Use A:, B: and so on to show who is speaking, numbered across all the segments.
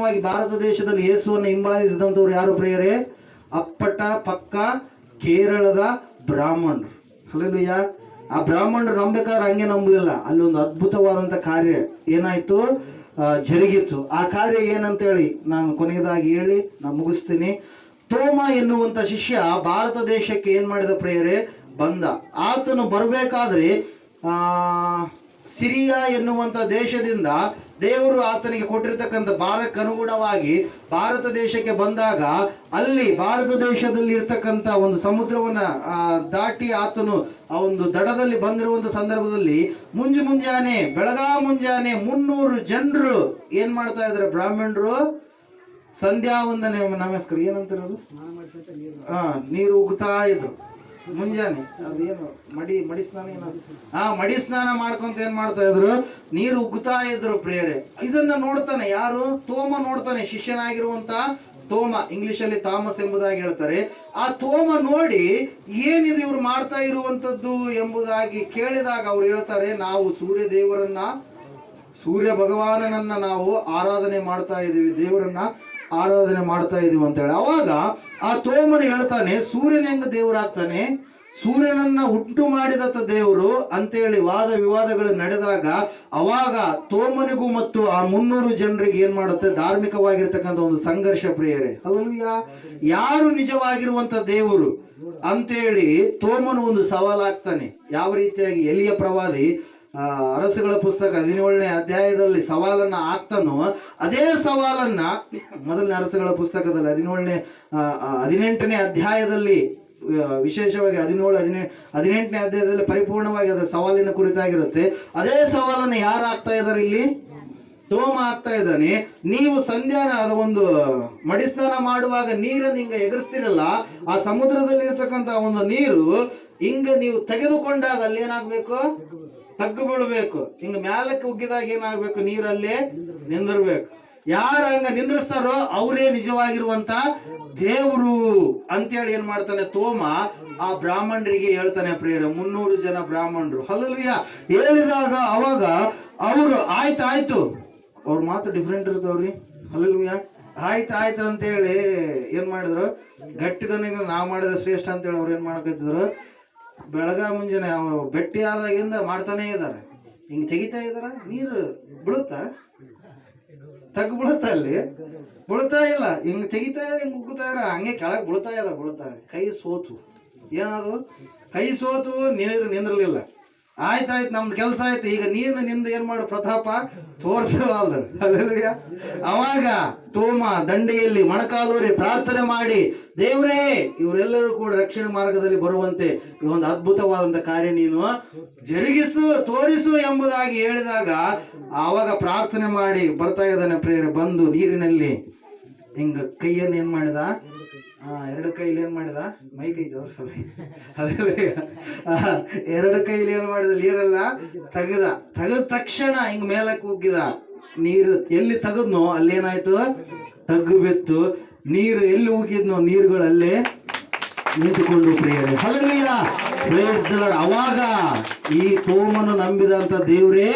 A: ಪ್ರಥಮವಾಗಿ ಭಾರತ ದೇಶದಲ್ಲಿ ಯೇಸುವನ್ನು ಹಿಂಬಾಲಿಸಿದಂಥವ್ರು ಯಾರು ಪ್ರಿಯರೇ? ಅಪ್ಪಟ, ಪಕ್ಕ, ಕೇರಳದ ಬ್ರಾಹ್ಮಣರು. ಅಲ್ಲೆಲ್ಲೂಯ್ಯ ಆ ಬ್ರಾಹ್ಮಣರು ನಂಬೇಕಾದ್ರೆ ಹಂಗೆ ನಂಬಲಿಲ್ಲ. ಅಲ್ಲೊಂದು ಅದ್ಭುತವಾದಂಥ ಕಾರ್ಯ ಏನಾಯ್ತು? ಜರುಗಿತ್ತು. ಆ ಕಾರ್ಯ ಏನಂತೇಳಿ ನಾನು ಕೊನೆಯದಾಗಿ ಹೇಳಿ, ನಾನು ಮುಗಿಸ್ತೀನಿ. ತೋಮ ಎನ್ನುವಂತ ಶಿಷ್ಯ ಭಾರತ ದೇಶಕ್ಕೆ ಏನ್ ಮಾಡಿದ ಪ್ರೇಯರೇ? ಬಂದ. ಆತನು ಬರಬೇಕಾದ್ರೆ, ಆ ಸಿರಿಯಾ ಎನ್ನುವಂತ ದೇಶದಿಂದ ದೇವರು ಆತನಿಗೆ ಕೊಟ್ಟಿರ್ತಕ್ಕಂಥ ಭಾರಕ್ಕನುಗುಣವಾಗಿ ಭಾರತ ದೇಶಕ್ಕೆ ಬಂದಾಗ ಅಲ್ಲಿ ಭಾರತ ದೇಶದಲ್ಲಿ ಇರ್ತಕ್ಕಂಥ ಒಂದು ಸಮುದ್ರವನ್ನ ದಾಟಿ ಆತನು ಆ ಒಂದು ದಡದಲ್ಲಿ ಬಂದಿರುವಂಥ ಸಂದರ್ಭದಲ್ಲಿ ಮುಂಜು ಮುಂಜಾನೆ ಬೆಳಗಾ ಮುಂಜಾನೆ ಮುನ್ನೂರು ಜನರು ಏನು ಮಾಡ್ತಾ ಇದ್ದಾರೆ ಬ್ರಾಹ್ಮಣರು? ಸಂಧ್ಯಾ ವಂದನೆ ನಮಸ್ಕಾರ. ಏನಂತಿರೋದು? ಹಾ ನೀರು ಉಗ್ತಾ ಇದ್ರು. ಮುಂಜಾನೆ. ಅದೇನು ಮಡಿ ಮಡಿ ಸ್ನಾನ ಏನಾದ್ರು? ಆ ಮಡಿ ಸ್ನಾನ ಮಾಡ್ಕೊಂತ ಏನ್ ಮಾಡ್ತಾ ಇದ್ರು? ನೀರು ಉಗ್ತಾ ಇದ್ರು ಪ್ರೇರೆ ಇದನ್ನ ನೋಡ್ತಾನೆ ಯಾರು? ತೋಮ ನೋಡ್ತಾನೆ, ಶಿಷ್ಯನಾಗಿರುವಂತ ತೋಮ. ಇಂಗ್ಲಿಷ್ ಅಲ್ಲಿ ಥಾಮಸ್ ಎಂಬುದಾಗಿ ಹೇಳ್ತಾರೆ. ಆ ತೋಮ ನೋಡಿ ಏನಿದು ಇವ್ರು ಮಾಡ್ತಾ ಇರುವಂತದ್ದು ಎಂಬುದಾಗಿ ಕೇಳಿದಾಗ ಅವ್ರು ಹೇಳ್ತಾರೆ, ನಾವು ಸೂರ್ಯ ದೇವರನ್ನ ಸೂರ್ಯ ಭಗವಾನನನ್ನ ನಾವು ಆರಾಧನೆ ಮಾಡ್ತಾ ಇದ್ದೀವಿ ದೇವರನ್ನ. ಆರಾಧನೆ ಮಾಡ್ತಾ ಇದೀವಿ ಅಂತ ಹೇಳಿ. ಅವಾಗ ಆ ತೋಮನು ಹೇಳ್ತಾನೆ, ಸೂರ್ಯನ ಹೆಂಗ ದೇವರಾಗ್ತಾನೆ ಸೂರ್ಯನನ್ನ ಹುಟ್ಟು ಮಾಡಿದತ್ತ ದೇವರು ಅಂತೇಳಿ ವಾದ ವಿವಾದಗಳು ನಡೆದಾಗ ಅವಾಗ ತೋಮನಿಗೂ ಮತ್ತು ಆ ಮುನ್ನೂರು ಜನರಿಗೆ ಏನ್ ಮಾಡುತ್ತೆ? ಧಾರ್ಮಿಕವಾಗಿರ್ತಕ್ಕಂಥ ಒಂದು ಸಂಘರ್ಷ ಪ್ರಿಯರೇ. ಅಲ್ಲಲ್ವಿಯ ಯಾರು ನಿಜವಾಗಿರುವಂತ ದೇವರು ಅಂತೇಳಿ ತೋಮನು ಒಂದು ಸವಾಲಾಗ್ತಾನೆ. ಯಾವ ರೀತಿಯಾಗಿ ಎಲಿಯ ಪ್ರವಾದಿ ಅರಸುಗಳ ಪುಸ್ತಕ, ಹದಿನೇಳನೇ ಅಧ್ಯಾಯದಲ್ಲಿ ಸವಾಲನ್ನ ಹಾಕ್ತಾನೋ ಅದೇ ಸವಾಲನ್ನ ಮೊದಲನೇ ಅರಸುಗಳ ಪುಸ್ತಕದಲ್ಲಿ ಹದಿನೇಳನೇ ಹದಿನೆಂಟನೇ ಅಧ್ಯಾಯದಲ್ಲಿ ವಿಶೇಷವಾಗಿ ಹದಿನೇಳು, ಹದಿನೆ, ಹದಿನೆಂಟನೇ ಅಧ್ಯಾಯದಲ್ಲಿ ಪರಿಪೂರ್ಣವಾಗಿ ಅದರ ಸವಾಲಿನ ಕುರಿತಾಗಿರುತ್ತೆ. ಅದೇ ಸವಾಲನ್ನ ಯಾರು ಹಾಕ್ತಾ ಇದಾರೆ ಇಲ್ಲಿ? ತೋಮ ಆಗ್ತಾ ಇದ್ದಾನೆ. ನೀವು ಸಂಧ್ಯಾನ, ಅದ ಒಂದು ಮಡಿಸ್ನಾನ ಮಾಡುವಾಗ ನೀರನ್ನು ಹಿಂಗ ಎಗರಿಸ್ತಿರಲ್ಲ, ಆ ಸಮುದ್ರದಲ್ಲಿ ಇರ್ತಕ್ಕಂತ ಒಂದು ನೀರು ಹಿಂಗ ನೀವು ತೆಗೆದುಕೊಂಡಾಗ ಅಲ್ಲಿ ಏನಾಗ್ಬೇಕು? ತಗ್ಗು ಬೀಳ್ಬೇಕು ಹಿಂಗ ಮ್ಯಾಲಕ್ಕೆ ಉಗ್ಗಿದಾಗ ಏನಾಗ್ಬೇಕು? ನೀರಲ್ಲೇ ನಿಂದಿರ್ಬೇಕು. ಯಾರು ಹಂಗ ನಿಂದ್ರಿಸ್ತಾರೋ ಅವರೇ ನಿಜವಾಗಿರುವಂತ ದೇವರು. ಅಂತೇಳಿ ಏನ್ ಮಾಡ್ತಾನೆ ತೋಮ? ಆ ಬ್ರಾಹ್ಮಣರಿಗೆ ಹೇಳ್ತಾನೆ ಪ್ರೇರ ಮುನ್ನೂರು ಜನ ಬ್ರಾಹ್ಮಣರು. ಹಲಲ್ವಿಯ ಹೇಳಿದಾಗ ಅವಾಗ ಅವರು, ಆಯ್ತು ಆಯ್ತು. ಅವ್ರ ಮಾತು ಡಿಫ್ರೆಂಟ್ ಇರ್ತಾವ್ರಿ. ಹಲಲ್ವಿಯ ಆಯ್ತು ಆಯ್ತು ಅಂತೇಳಿ ಏನ್ ಮಾಡಿದ್ರು? ಗಟ್ಟಿದನಿಂದ ನಾವು ಮಾಡಿದ ಶ್ರೇಷ್ಠ ಅಂತೇಳಿ ಅವ್ರು ಏನ್ ಮಾಡಕತ್ತಿದ್ರು ಬೆಳಗ ಮುಂಜಾನೆ ಬೆಟ್ಟಿ ಆದಾಗಿಂದ ಮಾಡ್ತಾನೆ ಇದ್ದಾರೆ. ಹಿಂಗೆ ತೆಗಿತಾ ಇದಾರ ನೀರು ಬೀಳುತ್ತಾ? ತಗ್ ಬೀಳುತ್ತಾ ಅಲ್ಲಿ? ಬೀಳ್ತಾ ಇಲ್ಲ. ಹಿಂಗೆ ತೆಗಿತಾ ಇದಾರೆ ಹಿಂಗ್ ಉಗ್ಗುತ್ತಾ ಇದಾರೆ ಹಂಗೆ ಕೆಳಗೆ ಬೀಳ್ತಾ ಇದಾರೆ ಬೀಳ್ತಾ. ಕೈ ಸೋತು. ಏನದು ಕೈ ಸೋತು, ನೀರು ನಿಂದ್ರಲಿಲ್ಲ. ಆಯ್ತಾಯ್ತು, ನಮ್ದು ಕೆಲಸ ಆಯ್ತು. ಈಗ ನೀನು ನಿಂದ ಏನ್ ಮಾಡು, ಪ್ರತಾಪ ತೋರ್ಸವಲ್ದ ಅವಾಗ ತೋಮ ದಂಡೆಯಲ್ಲಿ ಮೊಣಕಾಲೂರಿ ಪ್ರಾರ್ಥನೆ ಮಾಡಿ, ದೇವ್ರೇ, ಇವರೆಲ್ಲರೂ ಕೂಡ ರಕ್ಷಣೆ ಮಾರ್ಗದಲ್ಲಿ ಬರುವಂತೆ ಒಂದು ಅದ್ಭುತವಾದಂತ ಕಾರ್ಯ ನೀನು ಜರುಗಿಸು, ತೋರಿಸು ಎಂಬುದಾಗಿ ಹೇಳಿದಾಗ ಅವಾಗ ಪ್ರಾರ್ಥನೆ ಮಾಡಿ ಬರ್ತಾ ಇದ್ದಾನೆ ಪ್ರೇರೆ ಬಂದು ನೀರಿನಲ್ಲಿ. ಹಿಂಗ ಕೈಯನ್ನು ಏನ್ ಮಾಡಿದ? ಎರಡು ಕೈಲಿ ಏನ್ ಮಾಡಿದ? ಮೈ ಕೈ ಎರಡು ಕೈಲಿ ಏನ್ ಮಾಡಿದ? ನೀರೆಲ್ಲ ತೆಗೆದ. ತೆಗೆದ ತಕ್ಷಣ ಹಿಂಗ್ ಮೇಲಕ್ಕೆ ಉಗ್ಗಿದ. ನೀರು ಎಲ್ಲಿ ತೆಗದ್ನೋ ಅಲ್ಲೇನಾಯ್ತು? ತಗ್ಗು ಬಿತ್ತು. ನೀರು ಎಲ್ಲಿ ಉಗ್ಗಿದ್ನೋ ನೀರುಗಳು ಅಲ್ಲೇ ನಿಂತುಕೊಂಡು ಪ್ರಿಯರೇ. ಹಲಲಿಯ ಅವಾಗ ಈ ತೋಮನ್ನು ನಂಬಿದಂತ ದೇವರೇ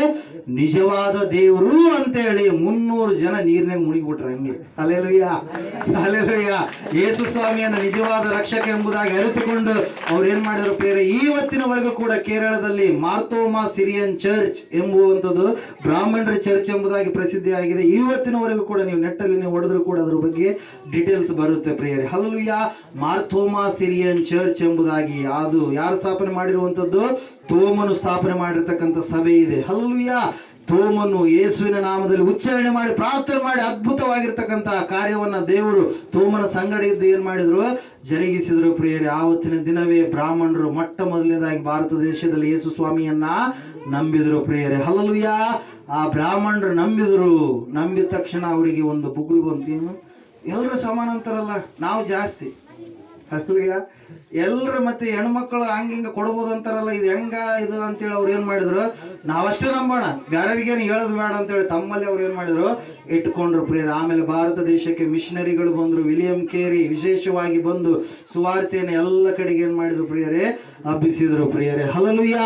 A: ನಿಜವಾದ ದೇವರು ಅಂತೇಳಿ ಮುನ್ನೂರು ಜನ ನೀರಿನಾಗ ಮುಳುಗಿಬಿಟ್ರೆ ಹಂಗೆ ಅಲೆಲುಯ್ಯ ಅಲೆಲುಯ್ಯ ಯೇಸು ಸ್ವಾಮಿಯನ್ನ ನಿಜವಾದ ರಕ್ಷಕ ಎಂಬುದಾಗಿ ಅರಿತುಕೊಂಡು ಅವ್ರು ಏನ್ ಮಾಡಿದ್ರು ಪ್ರಿಯರೇ ಇವತ್ತಿನವರೆಗೂ ಕೂಡ ಕೇರಳದಲ್ಲಿ ಮಾರ್ತೋಮಾ ಸಿರಿಯನ್ ಚರ್ಚ್ ಎಂಬುವಂಥದ್ದು ಬ್ರಾಹ್ಮಣರ ಚರ್ಚ್ ಎಂಬುದಾಗಿ ಪ್ರಸಿದ್ಧಿಯಾಗಿದೆ ಇವತ್ತಿನವರೆಗೂ ಕೂಡ ನೀವು ನೆಟ್ಟಲ್ಲಿ ನೀವು ಹೊಡೆದ್ರು ಕೂಡ ಅದ್ರ ಬಗ್ಗೆ ಡೀಟೇಲ್ಸ್ ಬರುತ್ತೆ ಪ್ರಿಯರೇ. ಹಲಲುಯ್ಯ ಮಾರ್ಥೋಮಾ ಸಿರಿಯನ್ ಚರ್ಚ್ ಎಂಬುದಾಗಿ. ಅದು ಯಾರು ಸ್ಥಾಪನೆ ಮಾಡಿರುವಂತದ್ದು ತೋಮನು ಸ್ಥಾಪನೆ ಮಾಡಿರ್ತಕ್ಕಂಥ ಸಭೆ ಇದೆ. ಹಲಲುಯ್ಯ ತೋಮನು ಯೇಸುವಿನ ನಾಮದಲ್ಲಿ ಉಚ್ಚಾರಣೆ ಮಾಡಿ, ಪ್ರಾರ್ಥನೆ ಮಾಡಿ ಅದ್ಭುತವಾಗಿರ್ತಕ್ಕಂಥ ಕಾರ್ಯವನ್ನ ದೇವರು ತೋಮನ ಸಂಗಡ ಇದ್ದು ಏನ್ ಮಾಡಿದ್ರು? ಜರುಗಿಸಿದ್ರು ಪ್ರಿಯರೇ. ಆವತ್ತಿನ ದಿನವೇ ಬ್ರಾಹ್ಮಣರು ಮೊಟ್ಟ ಮೊದಲನೇದಾಗಿ ಭಾರತ ದೇಶದಲ್ಲಿ ಯೇಸು ಸ್ವಾಮಿಯನ್ನ ನಂಬಿದ್ರು ಪ್ರಿಯರೇ. ಹಲಲುಯ್ಯ ಆ ಬ್ರಾಹ್ಮಣರು ನಂಬಿದ್ರು. ನಂಬಿದ ತಕ್ಷಣ ಅವರಿಗೆ ಒಂದು ಬುಗುಲ್ ಬಂತೇನು ಎಲ್ಲರೂ ಸಮಾನ ಅಂತಾರಲ್ಲ ನಾವು ಜಾಸ್ತಿ. ಅಲ್ಲಿಗ ಎಲ್ರು ಮತ್ತೆ ಹೆಣ್ಮಕ್ಳು ಹಂಗ ಹಿಂಗ ಕೊಡ್ಬೋದು ಅಂತಾರಲ್ಲ, ಇದು ಹೆಂಗ ಇದು ಅಂತೇಳಿ ಅವ್ರು ಏನ್ ಮಾಡಿದ್ರು? ನಾವಷ್ಟೇ ನಂಬೋಣ. ಬೇರೆಯವ್ರಿಗೇನು ಹೇಳೋದು ಬೇಡ ಅಂತೇಳಿ ತಮ್ಮಲ್ಲಿ ಅವ್ರು ಏನ್ ಮಾಡಿದ್ರು? ಇಟ್ಕೊಂಡ್ರು ಪ್ರಿಯರ. ಆಮೇಲೆ ಭಾರತ ದೇಶಕ್ಕೆ ಮಿಷನರಿಗಳು ಬಂದ್ರು. ವಿಲಿಯಂ ಕೇರಿ ವಿಶೇಷವಾಗಿ ಬಂದು ಸುವಾರ್ತೆಯನ್ನು ಎಲ್ಲ ಕಡೆಗೆ ಏನ್ ಮಾಡಿದ್ರು ಪ್ರಿಯರೇ? ಹಬ್ಬಿಸಿದ್ರು ಪ್ರಿಯರೇ. ಹಲಲುಯ್ಯ